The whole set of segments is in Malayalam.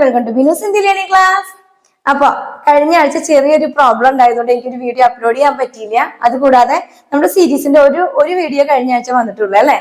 Welcome to Binu learning class അപ്പൊ കഴിഞ്ഞ ആഴ്ച ചെറിയൊരു പ്രോബ്ലം ഉണ്ടായതുകൊണ്ട് എനിക്കൊരു വീഡിയോ അപ്ലോഡ് ചെയ്യാൻ പറ്റിയില്ല. അതുകൂടാതെ നമ്മുടെ സീരീസിന്റെ ഒരു ഒരു വീഡിയോ കഴിഞ്ഞ ആഴ്ച വന്നിട്ടുള്ളൂ അല്ലെ?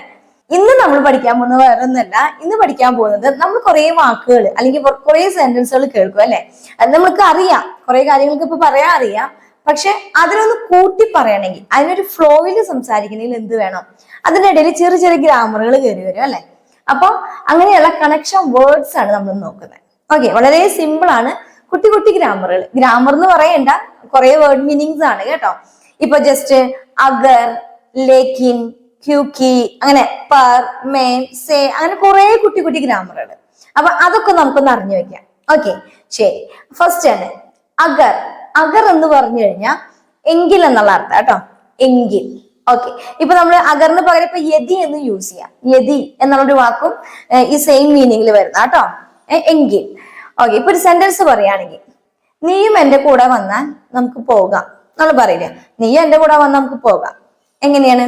ഇന്ന് നമ്മൾ പഠിക്കാൻ പോകുന്നത് വേറെ ഒന്നല്ല ഇന്ന് പഠിക്കാൻ പോകുന്നത് നമ്മൾ കുറെ വാക്കുകൾ അല്ലെങ്കിൽ കുറെ സെന്റൻസുകൾ കേൾക്കും അല്ലെ? അത് നമുക്ക് അറിയാം. കുറെ കാര്യങ്ങൾക്ക് ഇപ്പൊ പറയാൻ അറിയാം. പക്ഷെ അതിനൊന്ന് കൂട്ടി പറയണമെങ്കിൽ അതിനൊരു ഫ്ലോയിൽ സംസാരിക്കണമെങ്കിൽ എന്ത് വേണം? അതിന്റെ ഇടയിൽ ചെറിയ ചെറിയ ഗ്രാമറുകൾ കയറി വരും അല്ലെ? അപ്പൊ അങ്ങനെയുള്ള കണക്ഷൻ വേർഡ്സ് ആണ് നമ്മൾ നോക്കുന്നത്. ഓക്കെ വളരെ സിമ്പിൾ ആണ്. കുട്ടി കുട്ടി ഗ്രാമറുകൾ ഗ്രാമർ എന്ന് പറയണ്ട കുറെ വേർഡ് മീനിങ്സ് ആണ് കേട്ടോ. ഇപ്പൊ ജസ്റ്റ് അഗർ ലേക്കിൻ ക്യൂക്കി അങ്ങനെ പർ മേം സേ അങ്ങനെ കുറെ കുട്ടി കുട്ടി ഗ്രാമറുകൾ അപ്പൊ അതൊക്കെ നമുക്കൊന്ന് അറിഞ്ഞു വെക്കാം. ഓക്കെ ശരി. ഫസ്റ്റ് ആണ് അഗർ. അഗർ എന്ന് പറഞ്ഞു കഴിഞ്ഞാൽ എങ്കിൽ എന്നുള്ള അർത്ഥം കേട്ടോ. എങ്കിൽ. ഓക്കെ ഇപ്പൊ നമ്മൾ അഗറിന് പകരം ഇപ്പൊ യതി എന്ന് യൂസ് ചെയ്യാം. യതി എന്നുള്ളൊരു വാക്കും ഈ സെയിം മീനിങ്ങിൽ വരുന്ന കേട്ടോ. എങ്കിൽ. ഓക്കെ ഇപ്പൊ ഒരു സെന്റൻസ് പറയുകയാണെങ്കിൽ നീയും എന്റെ കൂടെ വന്നാൽ നമുക്ക് പോകാം. നമ്മൾ പറയില്ല? നീയും എന്റെ കൂടെ വന്നാൽ നമുക്ക് പോകാം. എങ്ങനെയാണ്?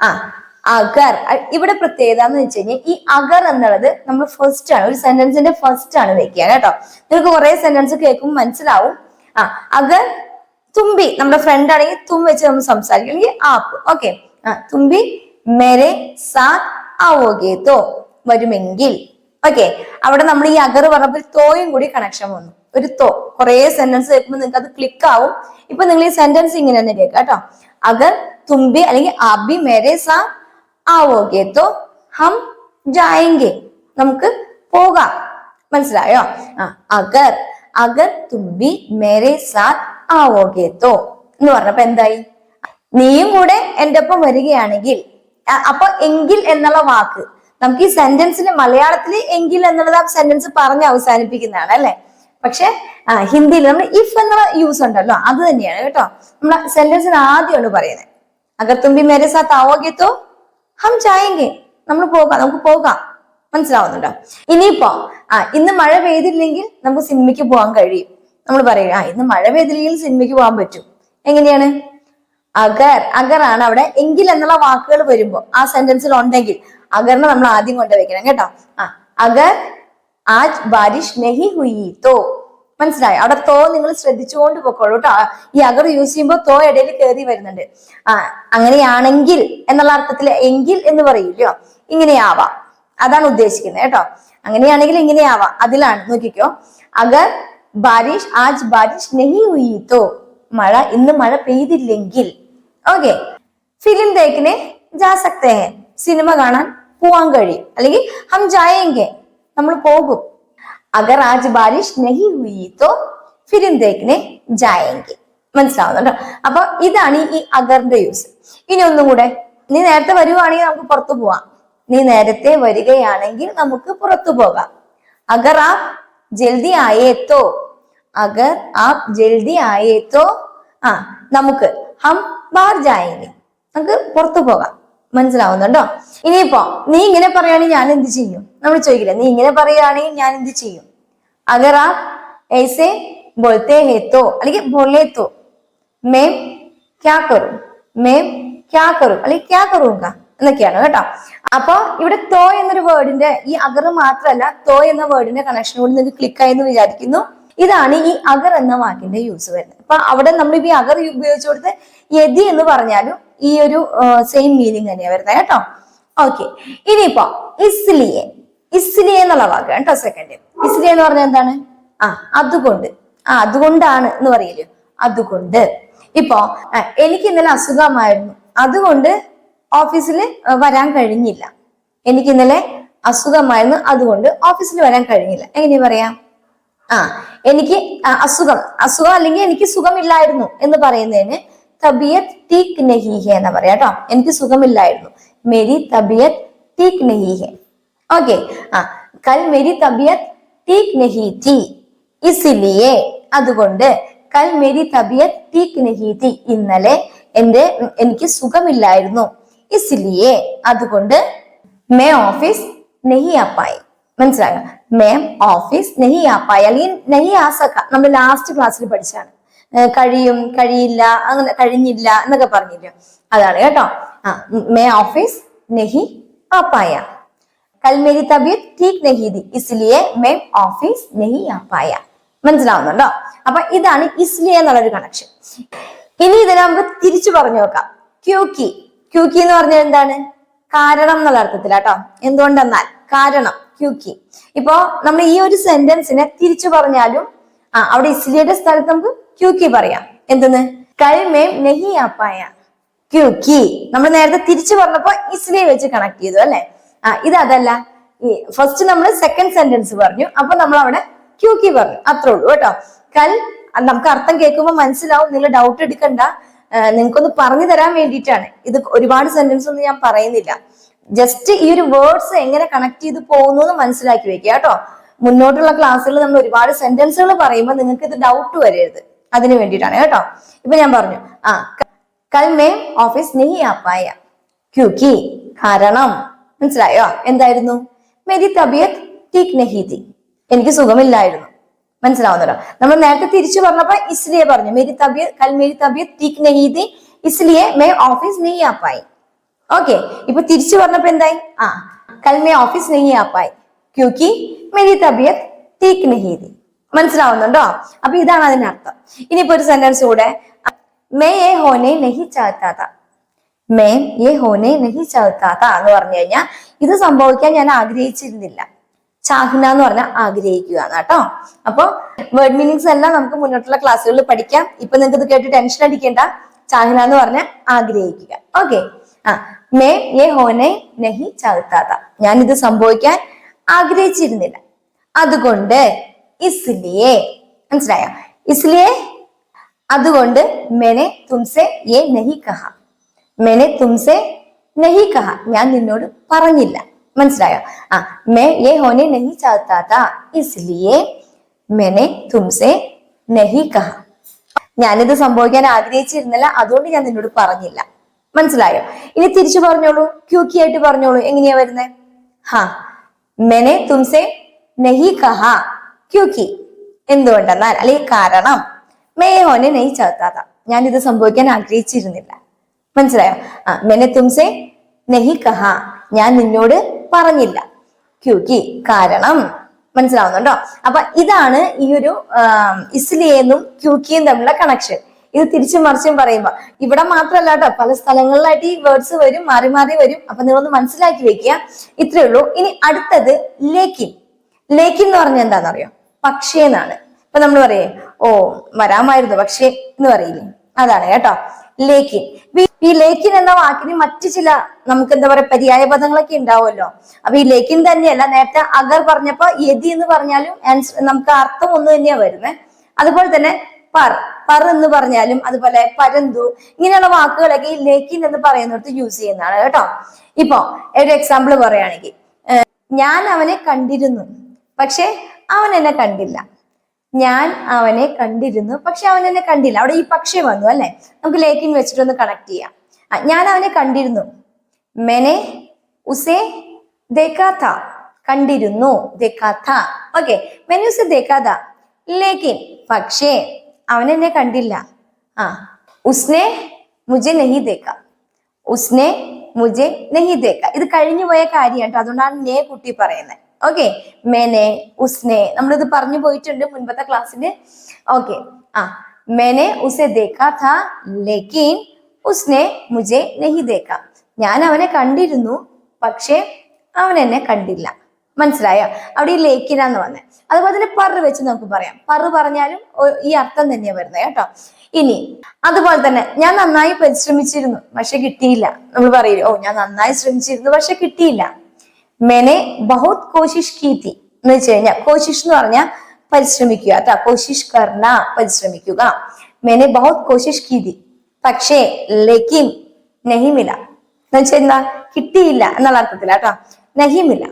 ആ അഗർ. ഇവിടെ പ്രത്യേകത എന്ന് വെച്ച് കഴിഞ്ഞാൽ ഈ അഗർ എന്നുള്ളത് നമ്മൾ ഫസ്റ്റ് ആണ് ഒരു സെന്റൻസിന്റെ ഫസ്റ്റ് ആണ് വെക്കുക കേട്ടോ. നിങ്ങൾക്ക് കുറെ സെന്റൻസ് കേൾക്കുമ്പോൾ മനസ്സിലാവും. ആ അഗർ തുമ്പി. നമ്മുടെ ഫ്രണ്ട് ആണെങ്കിൽ തും വെച്ച് നമ്മൾ സംസാരിക്കും അല്ലെങ്കിൽ ആപ്പ്. ഓക്കെ ആ തുമ്പി മെരെ സാത്ത് ആവോകെ തോ വരുമെങ്കിൽ. ഓക്കെ അവിടെ നമ്മൾ ഈ അഗർ പറഞ്ഞപ്പോൾ തോയും കൂടി കണക്ഷൻ വന്നു. ഒരു തോ കുറെ സെന്റൻസ് കേൾക്കുമ്പോൾ നിങ്ങൾക്ക് അത് ക്ലിക്ക് ആവും. ഇപ്പൊ നിങ്ങൾ ഈ സെന്റൻസ് ഇങ്ങനെ തന്നെ കേൾക്കാം കേട്ടോ. അഗർ തുമ്പി അല്ലെങ്കിൽ അബി മേരെ സാ ആവോകെ തോ ഹം ജായെങ്കെ നമുക്ക് പോകാം. മനസ്സിലായോ? അഗർ അഗർ തുമ്പി മേരെ സാത്ത് ആവോകെ തോ എന്ന് പറഞ്ഞപ്പോ എന്തായി? നീയും കൂടെ എന്റെ ഒപ്പം വരികയാണെങ്കിൽ അപ്പൊ എങ്കിൽ എന്നുള്ള വാക്ക് നമുക്ക് ഈ സെന്റൻസിന് മലയാളത്തിൽ എങ്കിൽ എന്നുള്ളത് ആ സെന്റൻസ് പറഞ്ഞ് അവസാനിപ്പിക്കുന്നതാണ് അല്ലെ? പക്ഷെ ഹിന്ദിയിൽ നമ്മൾ ഇഫ് എന്നുള്ള യൂസ് ഉണ്ടല്ലോ അത് തന്നെയാണ് കേട്ടോ. നമ്മൾ സെന്റൻസിന് ആദ്യമാണ് പറയുന്നത്. അഗർ തുമ്പി മേരെ സാത്ത് ആവോഗ്യത്തോ ഹം ചായെങ്കിൽ നമ്മൾ പോകാം നമുക്ക് പോകാം. മനസ്സിലാവുന്നുണ്ടോ? ഇനിയിപ്പോ ആ ഇന്ന് മഴ പെയ്തില്ലെങ്കിൽ നമുക്ക് സിനിമയ്ക്ക് പോകാൻ കഴിയും. നമ്മൾ പറയും ആ ഇന്ന് മഴ പെയ്തില്ലെങ്കിൽ സിനിമയ്ക്ക് പോകാൻ പറ്റും. എങ്ങനെയാണ്? അഗർ അഗർ ആണ് അവിടെ. എങ്കിൽ എന്നുള്ള വാക്കുകൾ വരുമ്പോൾ ആ സെന്റൻസിൽ ഉണ്ടെങ്കിൽ അഗറിനെ നമ്മൾ ആദ്യം കൊണ്ടുവയ്ക്കണം കേട്ടോ. ആ അഗർ ആജ് ബാരിഷ് നെഹി ഹുയി തോ. മനസ്സിലായി? അവിടെ തോ നിങ്ങൾ ശ്രദ്ധിച്ചുകൊണ്ട് പൊക്കോളൂ കേട്ടോ. ഈ അഗർ യൂസ് ചെയ്യുമ്പോൾ തോ ഇടയിൽ കയറി വരുന്നുണ്ട്. ആ അങ്ങനെയാണെങ്കിൽ എന്നുള്ള അർത്ഥത്തിൽ എങ്കിൽ എന്ന് പറയില്ലോ. ഇങ്ങനെയാവാം. അതാണ് ഉദ്ദേശിക്കുന്നത് കേട്ടോ. അങ്ങനെയാണെങ്കിൽ ഇങ്ങനെയാവാം. അതിലാണ്. നോക്കിക്കോ. അഗർ ബാരിഷ് ആജ് ബാരിഷ് നെഹി ഹുയി തോ. മഴ ഇന്ന് മഴ പെയ്തില്ലെങ്കിൽ ഓക്കെ ഫിലിം ദേക്കിനെ ജാ സക്തേ സിനിമ കാണാൻ പോവാൻ കഴിയും. അല്ലെങ്കിൽ ഹം ജായെങ്കെ നമ്മൾ പോകും. അഗർ ആജ് ബാരിഷ് നഹി ഹുയി തോ ഫിലിം ദേക്കിനെ ജായെങ്കെ. മനസ്സിലാവുന്നുണ്ടോ? അപ്പൊ ഇതാണ് ഈ അഗറിന്റെ യൂസ് ഇനി ഒന്നും കൂടെ നീ നേരത്തെ വരുവാണെങ്കിൽ നമുക്ക് പുറത്തു പോവാം. നീ നേരത്തെ വരികയാണെങ്കിൽ നമുക്ക് പുറത്തു പോകാം. അഗർ ആ ജൽദി ആയേത്തോ അഗർ ആ ജൽദി ആയേത്തോ ആ നമുക്ക് ഹം ബാർ ജായേഗെ നമുക്ക് പുറത്തു പോകാം. മനസ്സിലാവുന്നുണ്ടോ? ഇനിയിപ്പോ നീ ഇങ്ങനെ പറയുകയാണെങ്കിൽ ഞാൻ എന്ത് ചെയ്യും? നമ്മൾ ചോദിക്കില്ല നീ ഇങ്ങനെ പറയുകയാണെങ്കിൽ ഞാൻ എന്ത് ചെയ്യും? അഗർ ഏസെ ബോൾത്തേ ഹേത്തോ അല്ലെങ്കിൽ ബോലേത്തോ മേം ക്യാ കറും മേം ക്യാ കറും അല്ലെങ്കിൽ ക്യാ കറൂങ്ക എന്നൊക്കെയാണ് കേട്ടോ. അപ്പൊ ഇവിടെ തോ എന്നൊരു വേർഡിന്റെ ഈ അഗർ മാത്രമല്ല തോ എന്ന വേർഡിന്റെ കണക്ഷൻ കൂടി നിങ്ങൾക്ക് ക്ലിക്കായെന്ന് വിചാരിക്കുന്നു. ഇതാണ് ഈ അഗർ എന്ന വാക്കിന്റെ യൂസ് വരുന്നത്. അപ്പൊ അവിടെ നമ്മൾ ഈ അഗർ ഉപയോഗിച്ചു കൊടുത്ത് യതി എന്ന് പറഞ്ഞാലും ഈ ഒരു സെയിം മീനിങ് തന്നെയാണ് വരുന്നത് കേട്ടോ. ഓക്കെ ഇനിയിപ്പോ ഇസ്ലിയെ ഇസ്ലിയെ എന്നുള്ള വാക്ക് കേട്ടോ സെക്കൻഡ് ഇസ്ലിയെ എന്ന് പറഞ്ഞാൽ എന്താണ്? ആ അതുകൊണ്ട്. ആ അതുകൊണ്ടാണ് എന്ന് പറയില്ലേ? അതുകൊണ്ട്. ഇപ്പോ എനിക്ക് ഇന്നലെ അസുഖമായിരുന്നു. അതുകൊണ്ട് ഓഫീസിൽ വരാൻ കഴിഞ്ഞില്ല. എനിക്ക് ഇന്നലെ അസുഖമായിരുന്നു. അതുകൊണ്ട് ഓഫീസിൽ വരാൻ കഴിഞ്ഞില്ല. എങ്ങനെ പറയാം? ആ എനിക്ക് അസുഖം. അസുഖം അല്ലെങ്കിൽ എനിക്ക് സുഖമില്ലായിരുന്നു എന്ന് പറയുന്നതിന് തബിയത്ത് തീക് നഹീഹെ എന്ന് പറയാം കേട്ടോ. എനിക്ക് സുഖമില്ലായിരുന്നു. മേരി തബിയത്ത് തീക് നഹീഹെ. ഓക്കെ. ആ കൽ മേരി തബിയത്ത് തീക് നഹി തി ഇസിലിയെ. അതുകൊണ്ട് കൽ മേരി തബിയത്ത് തീക് നഹി തി ഇന്നലെ എന്റെ എനിക്ക് സുഖമില്ലായിരുന്നു. ഇസിലിയെ. അതുകൊണ്ട് മേ ഓഫീസ് നെഹി ആപ്പായി മനസ്സിലായോ? മാം ഓഫീസ് നെഹി ആ പായ അല്ലെങ്കിൽ നെഹി ആ സക്ക നമ്മൾ ലാസ്റ്റ് ക്ലാസ്സിൽ പഠിച്ചാണ്. കഴിയും കഴിയില്ല അങ്ങനെ കഴിഞ്ഞില്ല എന്നൊക്കെ പറഞ്ഞില്ല? അതാണ് കേട്ടോ. ആ മേ ഓഫീസ് നെഹി ആ പായ കൽ മേരി തബിയത്ത് ടീക്ക് ഇസ്ലിയെ മേം ഓഫീസ് നെഹി ആ പായ മനസ്സിലാവുന്നുണ്ടോ? അപ്പൊ ഇതാണ് ഇസ്ലിയ എന്നുള്ളൊരു കണക്ഷൻ ഇനി ഇതിനെ നമുക്ക് തിരിച്ചു പറഞ്ഞു നോക്കാം. ക്യൂക്കി. ക്യൂക്കി എന്ന് പറഞ്ഞാൽ എന്താണ്? കാരണം എന്നുള്ള അർത്ഥത്തിലാട്ടോ. എന്തുകൊണ്ടെന്നാൽ കാരണം. ക്യൂക്കി. ഇപ്പോ നമ്മൾ ഈ ഒരു സെന്റൻസിനെ തിരിച്ചു പറഞ്ഞാലും ആ അവിടെ ഇസ്ലിയുടെ സ്ഥലത്ത് നമുക്ക് ക്യൂക്കി പറയാം. എന്തെന്ന്? കൽമേം നെഹി ആപ്പായ. ക്യൂക്കി. നമ്മൾ നേരത്തെ തിരിച്ചു പറഞ്ഞപ്പോ ഇസ്ലിയെ വെച്ച് കണക്ട് ചെയ്തു അല്ലെ? ആ ഇത് അതല്ല. ഫസ്റ്റ് നമ്മൾ സെക്കൻഡ് സെന്റൻസ് പറഞ്ഞു അപ്പൊ നമ്മൾ അവിടെ ക്യൂക്കി പറഞ്ഞു. അത്രേ ഉള്ളൂ കേട്ടോ. കൽ നമുക്ക് അർത്ഥം കേൾക്കുമ്പോൾ മനസ്സിലാവും നിങ്ങൾ ഡൗട്ട് എടുക്കണ്ട. നിങ്ങൾക്കൊന്ന് പറഞ്ഞു തരാൻ വേണ്ടിയിട്ടാണ്. ഇത് ഒരുപാട് സെന്റൻസ് ഒന്നും ഞാൻ പറയുന്നില്ല. ജസ്റ്റ് ഈ ഒരു വേർഡ്സ് എങ്ങനെ കണക്ട് ചെയ്ത് പോകുന്നു എന്ന് മനസ്സിലാക്കി വെക്കുക കേട്ടോ. മുന്നോട്ടുള്ള ക്ലാസ്സുകളിൽ നമ്മൾ ഒരുപാട് സെന്റൻസുകൾ പറയുമ്പോൾ നിങ്ങൾക്ക് ഇത് ഡൗട്ട് വരരുത്. അതിന് വേണ്ടിയിട്ടാണ് കേട്ടോ. ഇപ്പൊ ഞാൻ പറഞ്ഞു. ആ കൽമേ ഓഫീസ് നീ ആപ്പായ ക്യൂക്കി കാരണം. മനസ്സിലായോ? എന്തായിരുന്നു? മെരി തബിയത്ത് ടീക് നഹീതി എനിക്ക് സുഖമില്ലായിരുന്നു. മനസ്സിലാവുന്നല്ലോ നമ്മൾ നേരത്തെ തിരിച്ചു പറഞ്ഞപ്പോ ഇസ്ലിയെ പറഞ്ഞു. മെരി തബിയത്ത് കൽ മെരി തബിയത്ത് ടീക് നഹീതി ഇസ്ലിയെ മേ ഓഫീസ് നീ ആപ്പായി ഓക്കെ ഇപ്പൊ തിരിച്ചു പറഞ്ഞപ്പോ എന്തായി? ആ കൽ ഓഫീസ് നെഹി ആപ്പായി. ക്യൂക്കി മെരി തബിയത്ത് തീക്ക് നെഹീതി മനസ്സിലാവുന്നുണ്ടോ? അപ്പൊ ഇതാണ് അതിനർത്ഥം ഇനിയിപ്പോ ഒരു സെന്റൻസ് കൂടെ. മേ ഏ ഹോനെ നെഹി ചാത്താത്ത മേ ഏ ഹോനെ നെഹി ചാത്താത്ത എന്ന് പറഞ്ഞു കഴിഞ്ഞാൽ ഇത് സംഭവിക്കാൻ ഞാൻ ആഗ്രഹിച്ചിരുന്നില്ല. ചാഹ്ന എന്ന് പറഞ്ഞാൽ ആഗ്രഹിക്കുക കേട്ടോ. അപ്പൊ വേർഡ് മീനിങ്സ് എല്ലാം നമുക്ക് മുന്നോട്ടുള്ള ക്ലാസ്സുകളിൽ പഠിക്കാം. ഇപ്പൊ നിങ്ങൾക്ക് ഇത് കേട്ട് ടെൻഷൻ അടിക്കേണ്ട. ചാഹ്ന എന്ന് പറഞ്ഞാൽ ആഗ്രഹിക്കുക. ഓക്കെ ആ മേ ഏ ഹോനെ നഹി ചാത്താത ഞാൻ ഇത് സംഭവിക്കാൻ ആഗ്രഹിച്ചിരുന്നില്ല. അതുകൊണ്ട് ഇസ്ലിയെ മനസ്സിലായോ? ഇസ്ലിയെ അതുകൊണ്ട് മെനെ തുംസെ യേ നഹി കഹ. മെനെ തുംസെ നഹി കഹ. ഞാൻ നിന്നോട് പറഞ്ഞില്ല. മനസ്സിലായോ? ആ മേ യേ ഹോനെ നഹി ചാത്താത ഇസ്ലിയെ മെനെ തുംസെ നഹി കഹ. ഞാനിത് സംഭവിക്കാൻ ആഗ്രഹിച്ചിരുന്നില്ല. അതുകൊണ്ട് ഞാൻ നിന്നോട് പറഞ്ഞില്ല. മനസ്സിലായോ? ഇനി തിരിച്ചു പറഞ്ഞോളൂ. ക്യൂക്കി ആയിട്ട് പറഞ്ഞോളൂ. എങ്ങനെയാ വരുന്നത് ഹാ. മെനെ തുംസെ നഹി കഹ. ക്യൂക്കി. എന്തുകൊണ്ടെന്നാൽ അല്ലെങ്കിൽ കാരണം മേ ഹോനെ നെയ് ചേർത്താത ഞാൻ ഇത് സംഭവിക്കാൻ ആഗ്രഹിച്ചിരുന്നില്ല. മനസ്സിലായോ? ആ മെനെ തുംസെ നെഹി കഹ. ഞാൻ നിന്നോട് പറഞ്ഞില്ല. ക്യൂക്കി കാരണം മനസ്സിലാവുന്നുണ്ടോ? അപ്പൊ ഇതാണ് ഈ ഒരു ഇസ്ലിയെന്നും ക്യൂക്കിയും തമ്മിലുള്ള കണക്ഷൻ ഇത് തിരിച്ചും മറിച്ചും പറയുമ്പോ ഇവിടെ മാത്രമല്ല കേട്ടോ പല സ്ഥലങ്ങളിലായിട്ട് ഈ വേർഡ്സ് വരും മാറി മാറി വരും. അപ്പൊ നിങ്ങളൊന്ന് മനസ്സിലാക്കി വെക്കുക. ഇത്രയേ ഉള്ളൂ. ഇനി അടുത്തത് ലേക്കിൻ ലേക്കിൻ എന്ന് പറഞ്ഞാൽ എന്താണെന്നറിയോ? പക്ഷേ എന്നാണ്. ഇപ്പൊ നമ്മൾ പറയേ ഓ വരാമായിരുന്നു പക്ഷേ എന്ന് പറയില്ലേ? അതാണ് കേട്ടോ. ലേക്കിൻ ഈ ലേക്കിൻ എന്ന വാക്കിന് മറ്റു ചില നമുക്ക് എന്താ പറയാ പര്യായ പദങ്ങളൊക്കെ ഉണ്ടാവുമല്ലോ. അപ്പൊ ഈ ലേക്കിൻ തന്നെയല്ല നേരത്തെ അഗർ പറഞ്ഞപ്പോ യതി എന്ന് പറഞ്ഞാലും ആൻസർ നമുക്ക് അർത്ഥം ഒന്ന് തന്നെയാ വരുന്നത് അതുപോലെ തന്നെ പർ. പർ എന്ന് പറഞ്ഞാലും അതുപോലെ പരന്തു ഇങ്ങനെയുള്ള വാക്കുകളൊക്കെ ഈ ലേക്കിൻ എന്ന് പറയുന്നിടത്ത് യൂസ് ചെയ്യുന്നതാണ് കേട്ടോ. ഇപ്പൊ ഒരു എക്സാമ്പിൾ പറയുകയാണെങ്കിൽ ഞാൻ അവനെ കണ്ടിരുന്നു പക്ഷെ അവൻ എന്നെ കണ്ടില്ല. ഞാൻ അവനെ കണ്ടിരുന്നു പക്ഷെ അവൻ എന്നെ കണ്ടില്ല. അവിടെ ഈ പക്ഷേ വന്നു അല്ലെ? നമുക്ക് ലേക്കിൻ വെച്ചിട്ട് ഒന്ന് കണക്ട് ചെയ്യാം ഞാൻ അവനെ കണ്ടിരുന്നു. മെനെ ഉസേ ദേക്കാത്ത കണ്ടിരുന്നു. ദേക്കാത്ത ഓക്കെ മെനെ ഉസെ ദേക്കാത്ത ലേക്കിൻ പക്ഷേ അവൻ എന്നെ കണ്ടില്ല. ആ ഉസ്നെ മുജെ നഹി ദേക്ക ഉസ്നെ മുജെ നഹി ദേക്ക ഇത് കഴിഞ്ഞു പോയ കാര്യം കേട്ടോ അതുകൊണ്ടാണ് നേ കുട്ടി പറയുന്നത് ഓക്കെ? മെനെ ഉസ്നെ. നമ്മളിത് പറഞ്ഞു പോയിട്ടുണ്ട് മുൻപത്തെ ക്ലാസ്സിൽ ഓക്കെ. ആ മെനെ ഉസെ ദേക്കാ ഉസ്നെ മുജെ നഹി ദേക്ക ഞാൻ അവനെ കണ്ടിരുന്നു പക്ഷെ അവൻ എന്നെ കണ്ടില്ല. മനസ്സിലായോ? അവിടെ ഈ ലേക്കിനാന്ന് പറഞ്ഞത് അതുപോലെ തന്നെ പറ വെച്ച് നമുക്ക് പറയാം. പറ പറഞ്ഞാലും ഈ അർത്ഥം തന്നെയാ വരുന്നത് കേട്ടോ. ഇനി അതുപോലെ തന്നെ ഞാൻ നന്നായി പരിശ്രമിച്ചിരുന്നു പക്ഷെ കിട്ടിയില്ല. നമ്മൾ പറയില്ല ഓ ഞാൻ നന്നായി ശ്രമിച്ചിരുന്നു പക്ഷെ കിട്ടിയില്ല. മെനെ ബഹുത് കോശിഷ് കീത്തി എന്ന് വെച്ച് കഴിഞ്ഞാൽ കോശിഷ് എന്ന് പറഞ്ഞാൽ പരിശ്രമിക്കുക കേട്ടോ. കോശിഷ് കർണ പരിശ്രമിക്കുക. മെനെ ബഹുത് കോശിഷ് കീതി. പക്ഷേ ലക്കിം നഹിമില. എന്ന് വെച്ചാൽ എന്താ കിട്ടിയില്ല എന്നുള്ള അർത്ഥത്തില കേട്ടോ. നഹിമില്ല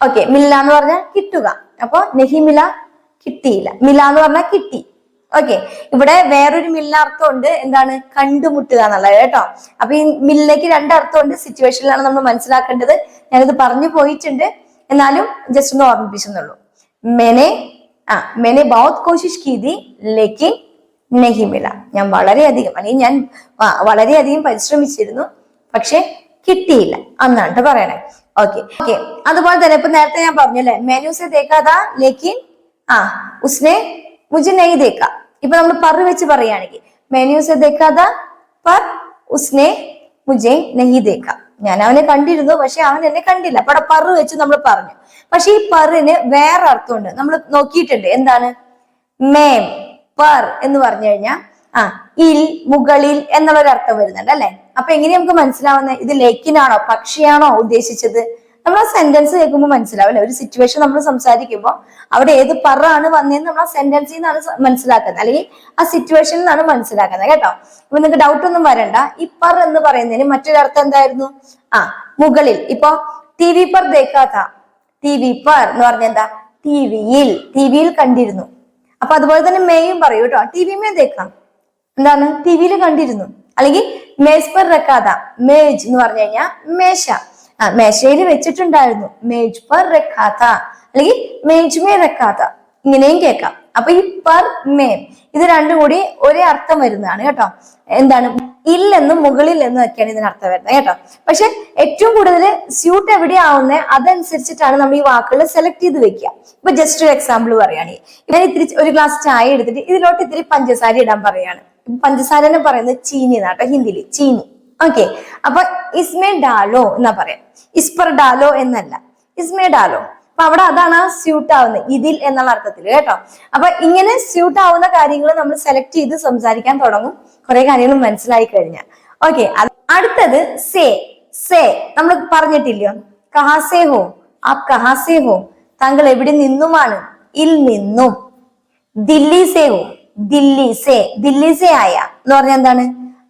ഓക്കെ മില്ല എന്ന് പറഞ്ഞാൽ കിട്ടുക. അപ്പൊ നഹിമില കിട്ടിയില്ല. മില എന്ന് പറഞ്ഞാൽ കിട്ടി. ഓക്കെ ഇവിടെ വേറൊരു മില്ല അർത്ഥമുണ്ട്. എന്താണ്? കണ്ടുമുട്ടുക എന്നുള്ളത് കേട്ടോ. അപ്പൊ ഈ മില്ലേക്ക് രണ്ട് അർത്ഥമുണ്ട് സിറ്റുവേഷനിലാണ് നമ്മൾ മനസ്സിലാക്കേണ്ടത്. ഞാനിത് പറഞ്ഞു പോയിട്ടുണ്ട്. എന്നാലും ജസ്റ്റ് ഒന്ന് ഓർമ്മിപ്പിച്ചെന്നുള്ളൂ. മെനെ ആ മെനെ ബൗത് കോശിഷ് കീതി ലേക്കിൻ നഹി മില. ഞാൻ വളരെയധികം അല്ലെങ്കിൽ ഞാൻ വളരെയധികം പരിശ്രമിച്ചിരുന്നു. പക്ഷെ കിട്ടിയില്ല. അന്നാണ് പറയണേ. ഓക്കെ ഓക്കെ അതുപോലെ തന്നെ ഇപ്പൊ നേരത്തെ ഞാൻ പറഞ്ഞു അല്ലെ? മെനുസെ തേക്കാതാ ലേക്കിൻ ആ ഉസ്നെ മുജെ നെയ് തേക്ക. ഇപ്പൊ നമ്മൾ പറ വെച്ച് പറയുകയാണെങ്കിൽ മെനുസെ തേക്കാതാ പർ ഉസ്നെ മുജെ നെയ് തേക്ക. ഞാൻ അവനെ കണ്ടിരുന്നു പക്ഷെ അവൻ എന്നെ കണ്ടില്ല. അപ്പൊ അവിടെ പറ വെച്ച് നമ്മൾ പറഞ്ഞു. പക്ഷെ ഈ പറിന് വേറെ അർത്ഥമുണ്ട്. നമ്മൾ നോക്കിയിട്ടുണ്ട്. എന്താണ്? മേം പർ എന്ന് പറഞ്ഞു കഴിഞ്ഞാൽ ആ ഇൽ മുകളിൽ എന്നുള്ളൊരു അർത്ഥം വരുന്നുണ്ട് അല്ലെ? അപ്പൊ എങ്ങനെ നമുക്ക് മനസ്സിലാവുന്നത്? ഇത് ലേക്കിനാണോ പക്ഷിയാണോ ഉദ്ദേശിച്ചത്? നമ്മൾ ആ സെന്റൻസ് കേൾക്കുമ്പോൾ മനസ്സിലാവും അല്ലെ? ഒരു സിറ്റുവേഷൻ നമ്മൾ സംസാരിക്കുമ്പോൾ അവിടെ ഏത് പറ ആണ് വന്നതെന്ന് നമ്മൾ ആ സെന്റൻസിൽ നിന്നാണ് മനസ്സിലാക്കുന്നത്. അല്ലെങ്കിൽ ആ സിറ്റുവേഷനിൽ നിന്നാണ് മനസ്സിലാക്കുന്നത് കേട്ടോ. ഇപ്പൊ നിങ്ങൾക്ക് ഡൗട്ട് ഒന്നും വരണ്ട. ഈ പർ എന്ന് പറയുന്നതിന് മറ്റൊരു അർത്ഥം എന്തായിരുന്നു? ആ മുകളിൽ. ഇപ്പൊ ടി വി പർ ദേക്കാത്ത ടി വി പർ എന്ന് പറഞ്ഞ എന്താ? ടി വിയിൽ ടി വിയിൽ കണ്ടിരുന്നു. അപ്പൊ അതുപോലെ തന്നെ മേയും പറയൂ കേട്ടോ. ടി വി മേ ദേക്കാം. എന്താണ്? ടി വിയിൽ കണ്ടിരുന്നു. അല്ലെങ്കിൽ മേസ് പർ റക്കാത മേജ് എന്ന് പറഞ്ഞു കഴിഞ്ഞാൽ മേശ. മേശയിൽ വെച്ചിട്ടുണ്ടായിരുന്നു. മേജ് പർ റക്കാത്ത അല്ലെങ്കിൽ മേജ് മേ റക്കാത്ത ഇങ്ങനെയും കേൾക്കാം. അപ്പൊ ഈ പർ മേ ഇത് രണ്ടും കൂടി ഒരേ അർത്ഥം വരുന്നതാണ് കേട്ടോ. എന്താണ്? ഇല്ലെന്നും മുകളിൽ എന്നും ഒക്കെയാണ് ഇതിന് അർത്ഥം വരുന്നത് കേട്ടോ. പക്ഷെ ഏറ്റവും കൂടുതൽ സ്യൂട്ട് എവിടെയാവുന്നത് അതനുസരിച്ചിട്ടാണ് നമ്മൾ ഈ വാക്കുകൾ സെലക്ട് ചെയ്ത് വെക്കുക. ഇപ്പൊ ജസ്റ്റ് ഒരു എക്സാമ്പിൾ പറയുകയാണെങ്കിൽ. ഞാൻ ഇത്തിരി ഒരു ഗ്ലാസ് ചായ എടുത്തിട്ട് ഇതിലോട്ട് ഇത്തിരി പഞ്ചസാര ഇടാൻ പറയാണ് പഞ്ചസാര എന്ന് പറയുന്നത് ചീനി എന്നാട്ടോ ഹിന്ദിയിൽ ചീനി. ഓക്കെ അപ്പൊ ഇസ്മേ ഡാലോ എന്നാ പറയാം? ഇസ്പർ ഡാലോ എന്നല്ല. ഇസ്മേ ഡാലോ അപ്പൊ അവിടെ അതാണ് സ്യൂട്ട് ആവുന്നത്. ഇതിൽ എന്നുള്ള അർത്ഥത്തിൽ കേട്ടോ. അപ്പൊ ഇങ്ങനെ സ്യൂട്ട് ആവുന്ന കാര്യങ്ങൾ നമ്മൾ സെലക്ട് ചെയ്ത് സംസാരിക്കാൻ തുടങ്ങും. കുറെ കാര്യങ്ങൾ മനസ്സിലായി കഴിഞ്ഞാൽ. ഓക്കെ അടുത്തത് സേ. സേ. നമ്മൾ പറഞ്ഞിട്ടില്ലയോ? കഹാസേ ഹോ. ആ കഹാസേ ഹോ. താങ്കൾ എവിടെ നിന്നുമാണ്? ഇൽ നിന്നും. ദില്ലി സേ ഹോ. ദില്ലി സേ ദില്ലി സേ ആയ. എന്ന് പറഞ്ഞ എന്താണ്?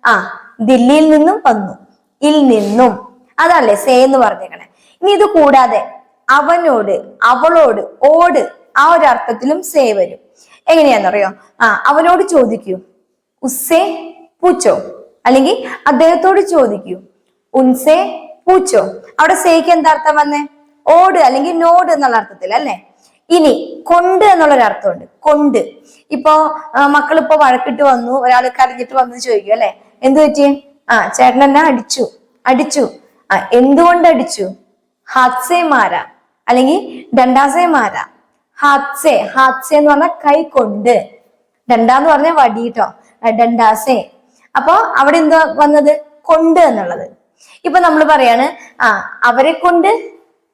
ആ ദില്ലിയിൽ നിന്നും വന്നു. ഇൽ നിന്നും. അതല്ലേ സേ എന്ന് പറഞ്ഞേക്കണേ. ഇനി ഇത് കൂടാതെ അവനോട് അവളോട് ഓട് ആ ഒരു അർത്ഥത്തിലും സേ വരും. എങ്ങനെയാണെന്നറിയോ ആ അവനോട് ചോദിക്കൂ. ഉസ്സേ പൂച്ചോ? അല്ലെങ്കിൽ അദ്ദേഹത്തോട് ചോദിക്കൂ. ഉൻസേ പൂച്ചോ? അവിടെ സേക്ക് എന്താ അർത്ഥം വന്നേ? ഓട് അല്ലെങ്കിൽ നോട് എന്നുള്ള അർത്ഥത്തിൽ അല്ലേ ഇനി കൊണ്ട് എന്നുള്ളൊരു അർത്ഥമുണ്ട്. കൊണ്ട്. ഇപ്പോ മക്കൾ ഇപ്പൊ വഴക്കിട്ട് വന്നു ഒരാൾ കരഞ്ഞിട്ട് വന്നു ചോദിക്കും അല്ലെ? എന്ത് പറ്റി? ആ ചേട്ടൻ എന്നെ അടിച്ചു? അടിച്ചു. ആ എന്തുകൊണ്ട് അടിച്ചു? ഹാത്സേ മാര. അല്ലെങ്കിൽ ഡണ്ടാസേ മാര. ഹാത്സേ ഹാത്സേ എന്ന് പറഞ്ഞ കൈ കൊണ്ട്. ഡണ്ടാന്ന് പറഞ്ഞ വടി കേട്ടോ ഡണ്ടാസേ. അപ്പോ അവിടെ എന്താ വന്നത്? കൊണ്ട് എന്നുള്ളത്. ഇപ്പൊ നമ്മൾ പറയാണ് ആ അവരെ കൊണ്ട്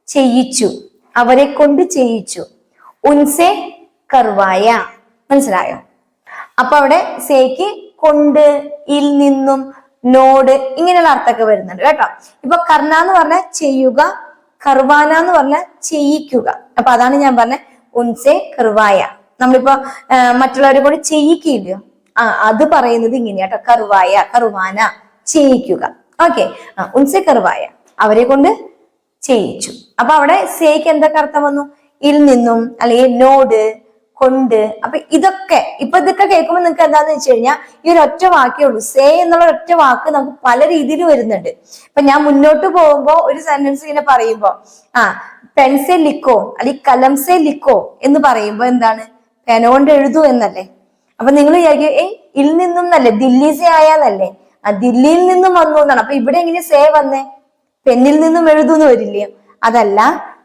ചെയ്യിച്ചു. അവരെ കൊണ്ട് ചെയ്യിച്ചു. ഉൻസെ കർവായ. മനസ്സിലായോ? അപ്പൊ അവിടെ സേക്ക് കൊണ്ട് ഇൽ നിന്നും നോട് ഇങ്ങനെയുള്ള അർത്ഥമൊക്കെ വരുന്നുണ്ട് കേട്ടോ. ഇപ്പൊ കർണ എന്ന് പറഞ്ഞ ചെയ്യുക കർവാന എന്ന് പറഞ്ഞ ചെയ്യിക്കുക. അപ്പൊ അതാണ് ഞാൻ പറഞ്ഞ ഉൻസെ കർവായ. നമ്മളിപ്പോ മറ്റുള്ളവരെ കൂടി ചെയ്യിക്കില്ലയോ ആ അത് പറയുന്നത് ഇങ്ങനെയാ കേട്ടോ. കർവായ കർവാന ചെയ്യിക്കുക. ഓക്കെ. ഉൻസെ കർവായ. അവരെ കൊണ്ട് ചെയ്യിച്ചു. അപ്പൊ അവിടെ സേക്ക് എന്തൊക്കെ അർത്ഥം വന്നു? ഇൽ നിന്നും അല്ലെങ്കിൽ നോട് കൊണ്ട്. അപ്പൊ ഇതൊക്കെ ഇപ്പൊ ഇതൊക്കെ കേൾക്കുമ്പോൾ നിങ്ങൾക്ക് എന്താന്ന് വെച്ച് കഴിഞ്ഞാൽ ഈ ഒരു ഒറ്റ വാക്കേ ഉള്ളൂ. സേ എന്നുള്ള ഒറ്റ വാക്ക് നമുക്ക് പല രീതിയിൽ വരുന്നുണ്ട്. ഇപ്പൊ ഞാൻ മുന്നോട്ട് പോകുമ്പോൾ ഒരു സെന്റൻസ് ഇങ്ങനെ പറയുമ്പോ ആ പെൻസെ ലിക്കോ അല്ലെങ്കിൽ കലംസെ ലിക്കോ എന്ന് പറയുമ്പോ എന്താണ്? പെനോണ്ട് എഴുതു എന്നല്ലേ. അപ്പൊ നിങ്ങൾ വിചാരിക്കും ഏ ഇൽ നിന്നും അല്ലേ ദില്ലി സേ ആയാന്നല്ലേ ആ ദില്ലിയിൽ നിന്നും വന്നു എന്നാണ്. അപ്പൊ ഇവിടെ എങ്ങനെ സേ വന്നേ? പെന്നിൽ നിന്നും എഴുതുന്നു വരില്ലേ? അതല്ല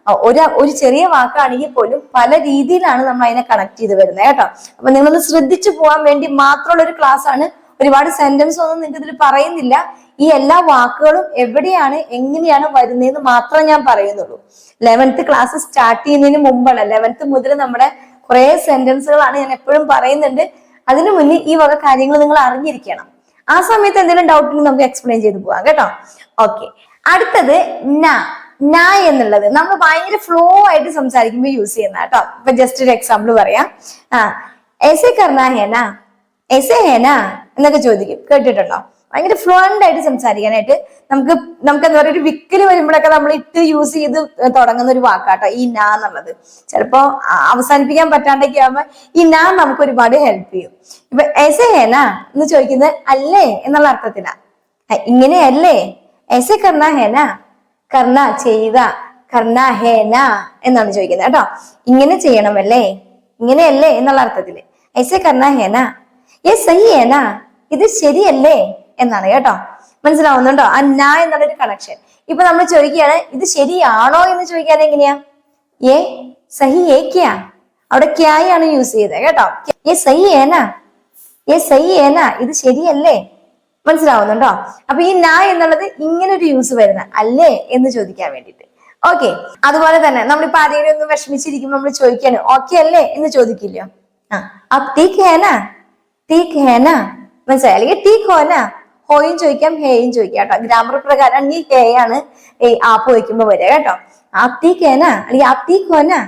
ഒരു ഒരു ചെറിയ വാക്കാണെങ്കിൽ പോലും പല രീതിയിലാണ് നമ്മൾ അതിനെ കണക്ട് ചെയ്ത് വരുന്നത് കേട്ടോ. അപ്പൊ നിങ്ങളൊന്ന് ശ്രദ്ധിച്ചു പോകാൻ വേണ്ടി മാത്രമുള്ള ഒരു ക്ലാസ് ആണ്. ഒരുപാട് സെന്റൻസ് ഒന്നും നിങ്ങൾക്ക് ഇതിൽ പറയുന്നില്ല. ഈ എല്ലാ വാക്കുകളും എവിടെയാണ് എങ്ങനെയാണ് വരുന്നതെന്ന് മാത്രം ഞാൻ പറയുന്നുള്ളൂ. ലെവൻത്ത് ക്ലാസ് സ്റ്റാർട്ട് ചെയ്യുന്നതിന് മുമ്പാണ് ലെവൻത്ത് മുതൽ നമ്മുടെ കുറെ സെന്റൻസുകളാണ് ഞാൻ എപ്പോഴും പറയുന്നുണ്ട്. അതിനു മുന്നേ ഈ വക കാര്യങ്ങൾ നിങ്ങൾ അറിഞ്ഞിരിക്കണം. ആ സമയത്ത് എന്തെങ്കിലും ഡൗട്ട് നമുക്ക് എക്സ്പ്ലെയിൻ ചെയ്ത് പോവാം കേട്ടോ. ഓക്കെ അടുത്തത് ന. ന എന്നുള്ളത്. നമ്മൾ ഭയങ്കര ഫ്ലോ ആയിട്ട് സംസാരിക്കുമ്പോൾ യൂസ് ചെയ്യുന്ന കേട്ടോ. ഇപ്പൊ ജസ്റ്റ് ഒരു എക്സാമ്പിൾ പറയാം. ആ എസെ കർണ ഹേന? എസെ ഹേന? എന്നൊക്കെ ചോദിക്കും. കേട്ടിട്ടുണ്ടോ? ഭയങ്കര ഫ്ലുവന്റ് ആയിട്ട് സംസാരിക്കാനായിട്ട് നമുക്ക് നമുക്ക് എന്താ പറയുക ഒരു വിക്കൽ വരുമ്പോഴൊക്കെ നമ്മൾ ഇട്ട് യൂസ് ചെയ്ത് തുടങ്ങുന്ന ഒരു വാക്കാട്ടോ ഈ നാ എന്നുള്ളത്. ചിലപ്പോ അവസാനിപ്പിക്കാൻ പറ്റാണ്ടൊക്കെ ആവുമ്പോ ഈ നാ നമുക്ക് ഒരുപാട് ഹെൽപ്പ് ചെയ്യും. ഇപ്പൊ എസെ ഹേന എന്ന് ചോദിക്കുന്നത് അല്ലേ എന്നുള്ള അർത്ഥത്തിലാ. ആ, ഇങ്ങനെയല്ലേ? എസെ കർണ ഹേന? കർണ ചെയ്ത കർണ ഹേന എന്നാണ് ചോദിക്കുന്നത് കേട്ടോ. ഇങ്ങനെ ചെയ്യണമല്ലേ? ഇങ്ങനെയല്ലേ എന്നുള്ള അർത്ഥത്തിൽ. ഐസെ കർണ ഹേന. ഏ സഹി ഹേന. ഇത് ശരിയല്ലേ എന്നാണ് കേട്ടോ. മനസ്സിലാവുന്നുണ്ടോ? ആ ന എന്നുള്ളൊരു കണക്ഷൻ ഇപ്പൊ നമ്മൾ ചോദിക്കുകയാണ് ഇത് ശരിയാണോ എന്ന് ചോദിക്കാൻ എങ്ങനെയാ? ഏ സഹി ഏ അവിടെ ക്യായാണ് യൂസ് ചെയ്തത് കേട്ടോ. ഏ സഹി ഏനാ ഏ സഹി ഏനാ ഇത് ശരിയല്ലേ? മനസ്സിലാവുന്നുണ്ടോ? അപ്പൊ ഈ ന എന്നുള്ളത് ഇങ്ങനെ ഒരു യൂസ് വരുന്ന അല്ലേ? എന്ന് ചോദിക്കാൻ വേണ്ടിയിട്ട്. ഓക്കെ അതുപോലെ തന്നെ നമ്മളിപ്പോ ആരെങ്കിലും ഒന്ന് വിഷമിച്ചിരിക്കുമ്പോൾ നമ്മൾ ചോദിക്കാണ് ഓക്കെ അല്ലേ? എന്ന് ചോദിക്കില്ലോ? ആ. അപ് ഹേനാ? ടീക്ക് ഹേനാ? മനസ്സിലായി? അല്ലെങ്കിൽ ടീക്ക് ഹോനാ? ഹോയും ചോദിക്കാം ഹേയും ചോദിക്കാം കേട്ടോ. ഗ്രാമർ പ്രകാരം ഈ ഹേ ആണ് ഈ ആപ്പ് വയ്ക്കുമ്പോ വരിക കേട്ടോ. ആപ് തീ ഹേനാ? അല്ലെങ്കിൽ ആപ് തീ ഹോനാ?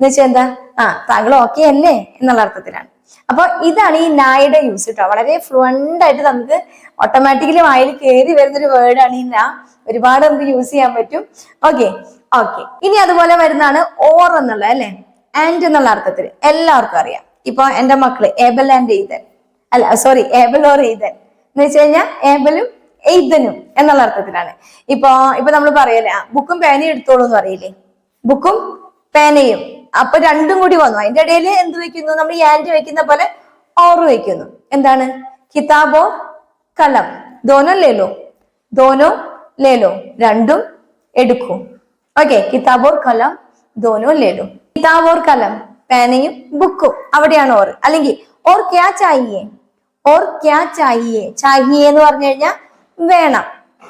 എന്ന് വെച്ചാൽ എന്താ? ആ താങ്കൾ ഓക്കെ അല്ലേ? എന്നുള്ള അർത്ഥത്തിലാണ്. അപ്പൊ ഇതാണ് ഈ നായുടെ യൂസ് കേട്ടോ വളരെ ഫ്ലുവന്റ് ആയിട്ട് നമുക്ക് ഓട്ടോമാറ്റിക്കലി വായിൽ കയറി വരുന്നൊരു വേർഡാണ് ഈ നാ. ഒരുപാട് നമുക്ക് യൂസ് ചെയ്യാൻ പറ്റും. ഓക്കെ ഓക്കെ ഇനി അതുപോലെ വരുന്നതാണ് ഓർ എന്നുള്ളത് അല്ലെ? ആൻഡ് എന്നുള്ള അർത്ഥത്തിൽ എല്ലാവർക്കും അറിയാം. ഇപ്പൊ എന്റെ മക്കൾ ഏബൽ ആൻഡ് എയ്തൻ അല്ല സോറി ഏബൽ ഓർ എയ്തൻ എന്ന് വെച്ച് കഴിഞ്ഞാൽ ഏബലും എയ്തനും എന്നുള്ള അർത്ഥത്തിലാണ്. ഇപ്പോ ഇപ്പൊ നമ്മൾ പറയല്ലേ ബുക്കും പേനയും എടുത്തോളൂ എന്ന് പറയില്ലേ? ബുക്കും പേനയും അപ്പൊ രണ്ടും കൂടി വന്നു. അതിന്റെ ഇടയിൽ എന്ത് വെക്കുന്നു നമ്മൾ ഈ ആൻഡ് വെക്കുന്ന പോലെ ഓർ വെക്കുന്നു എന്താണ്? കിതാബോ കലം. ദോനോ ലേലോ. ദോനോ ലേലോ. രണ്ടും എടുക്കും. ഓക്കെ കിതാബോർ കലം ദോനോ ലേലോ. കിതാബോർ കലം പേനയും ബുക്കും. അവിടെയാണ് ഓർ. അല്ലെങ്കിൽ ഓർ ക്യാ ചാഹിയേ? ഓർ ക്യാ ചാഹിയേ? ചാഹിയേ എന്ന് പറഞ്ഞു കഴിഞ്ഞാൽ വേണം.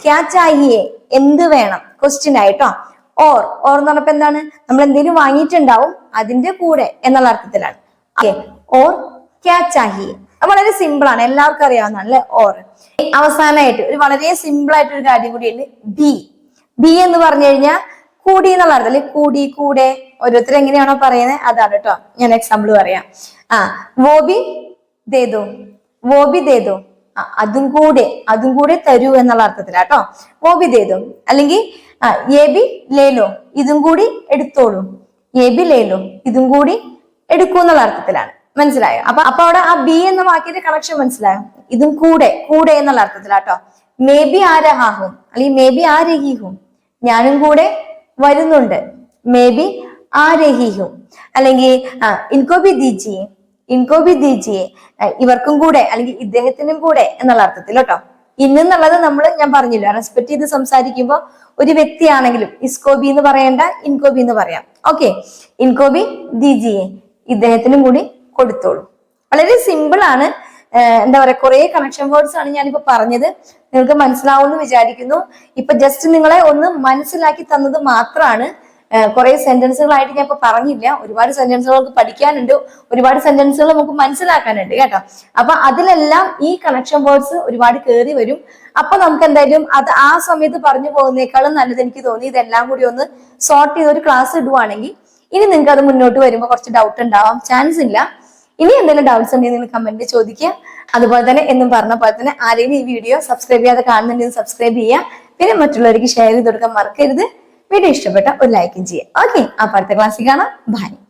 ക്യാ ചാഹിയേ? എന്ത് വേണം? ക്വസ്റ്റ്യൻ ആയിട്ടോ ഓർ ഓർ എന്ന് പറഞ്ഞപ്പോ എന്താണ്? നമ്മൾ എന്തെങ്കിലും വാങ്ങിയിട്ടുണ്ടാവും അതിന്റെ കൂടെ എന്നുള്ള അർത്ഥത്തിലാണ്. ഓർ ക്യാ ചാഹിയേ വളരെ സിമ്പിൾ ആണ്. എല്ലാവർക്കും അറിയാവുന്നതാണ് അല്ലെ? ഓർ അവസാനമായിട്ട് ഒരു വളരെ സിമ്പിൾ ആയിട്ട് ഒരു കാര്യം കൂടിയുണ്ട്. ബി ബി എന്ന് പറഞ്ഞു കഴിഞ്ഞാൽ കൂടി എന്നുള്ള അർത്ഥം. അല്ലെ? കൂടി കൂടെ. ഓരോരുത്തർ എങ്ങനെയാണോ പറയുന്നത്? അതാണ് കേട്ടോ. ഞാൻ എക്സാമ്പിൾ പറയാം. ആ വോബി ദേദോ വോബി ദേദോ അതും കൂടെ അതും കൂടെ തരൂ എന്നുള്ള അർത്ഥത്തിലാട്ടോ വോബി ദേദോ അല്ലെങ്കിൽ ആ എ ബി ലേലോ ഇതും കൂടി എടുത്തോളൂ. എ ബി ലേലോ ഇതും കൂടി എടുക്കൂ എന്നുള്ള അർത്ഥത്തിലാണ്. മനസ്സിലായോ? അപ്പൊ അപ്പൊ അവിടെ ആ ബി എന്ന വാക്കിന്റെ കണക്ഷൻ മനസ്സിലായോ? ഇതും കൂടെ കൂടെ എന്നുള്ള അർത്ഥത്തിലാട്ടോ മേ ബി ആരഹാഹും അല്ലെങ്കിൽ മേ ബി ആരഹീഹും ഞാനും കൂടെ വരുന്നുണ്ട്. മേ ബി ആരഹീഹും. അല്ലെങ്കിൽ ഇൻകോ ബി ദീജിയെ ഇൻകോ ദീജിയെ ഇവർക്കും കൂടെ അല്ലെങ്കിൽ ഇദ്ദേഹത്തിനും കൂടെ എന്നുള്ള അർത്ഥത്തിൽ കേട്ടോ ഇന്നെന്നുള്ളത് നമ്മൾ ഞാൻ പറഞ്ഞില്ല റെസ്പെക്ട് ചെയ്ത് സംസാരിക്കുമ്പോൾ ഒരു വ്യക്തിയാണെങ്കിലും ഇസ്കോബി എന്ന് പറയേണ്ട ഇൻകോബി എന്ന് പറയാം. ഓക്കെ ഇൻകോബി ദിജിയെ ഇദ്ദേഹത്തിനും കൂടി കൊടുത്തോളൂ. വളരെ സിമ്പിൾ ആണ്. എന്താ പറയാ കുറെ കണക്ഷൻ വേർഡ്സ് ആണ് ഞാനിപ്പോ പറഞ്ഞത്. നിങ്ങൾക്ക് മനസ്സിലാവുമെന്ന് വിചാരിക്കുന്നു. ഇപ്പൊ ജസ്റ്റ് നിങ്ങളെ ഒന്ന് മനസ്സിലാക്കി തന്നത് മാത്രമാണ് കുറെ സെന്റൻസുകളായിട്ട് ഞാൻ ഇപ്പൊ പറഞ്ഞില്ല. ഒരുപാട് സെന്റൻസുകൾ നമുക്ക് പഠിക്കാനുണ്ട്. ഒരുപാട് സെന്റൻസുകൾ നമുക്ക് മനസ്സിലാക്കാനുണ്ട് കേട്ടോ. അപ്പൊ അതിലെല്ലാം ഈ കണക്ഷൻ വേർഡ്സ് ഒരുപാട് കയറി വരും. അപ്പൊ നമുക്ക് എന്തായാലും അത് ആ സമയത്ത് പറഞ്ഞു പോകുന്നേക്കാളും നല്ലത് എനിക്ക് തോന്നി. ഇതെല്ലാം കൂടി ഒന്ന് സോർട്ട് ചെയ്ത് ഒരു ക്ലാസ് ഇടുവാണെങ്കിൽ ഇനി നിങ്ങൾക്ക് അത് മുന്നോട്ട് വരുമ്പോൾ കുറച്ച് ഡൗട്ട് ഉണ്ടാവാം. ചാൻസ് ഇല്ല. ഇനി എന്തെങ്കിലും ഡൗട്ട്സ് ഉണ്ടെങ്കിൽ നിങ്ങൾ കമന്റ് ചോദിക്കുക. അതുപോലെ തന്നെ എന്നും പറഞ്ഞ പോലെ തന്നെ ആരെങ്കിലും ഈ വീഡിയോ സബ്സ്ക്രൈബ് ചെയ്യാതെ കാണുന്നുണ്ടെങ്കിൽ സബ്സ്ക്രൈബ് ചെയ്യുക. പിന്നെ മറ്റുള്ളവർക്ക് ഷെയർ ചെയ്ത് കൊടുക്കാൻ മറക്കരുത്. വീഡിയോ ഇഷ്ടപ്പെട്ട ഒരു ലൈക്കും ചെയ്യുക. ഓക്കെ അപ്പൊ അടുത്ത ക്ലാസ്സിൽ കാണാം. ബൈ.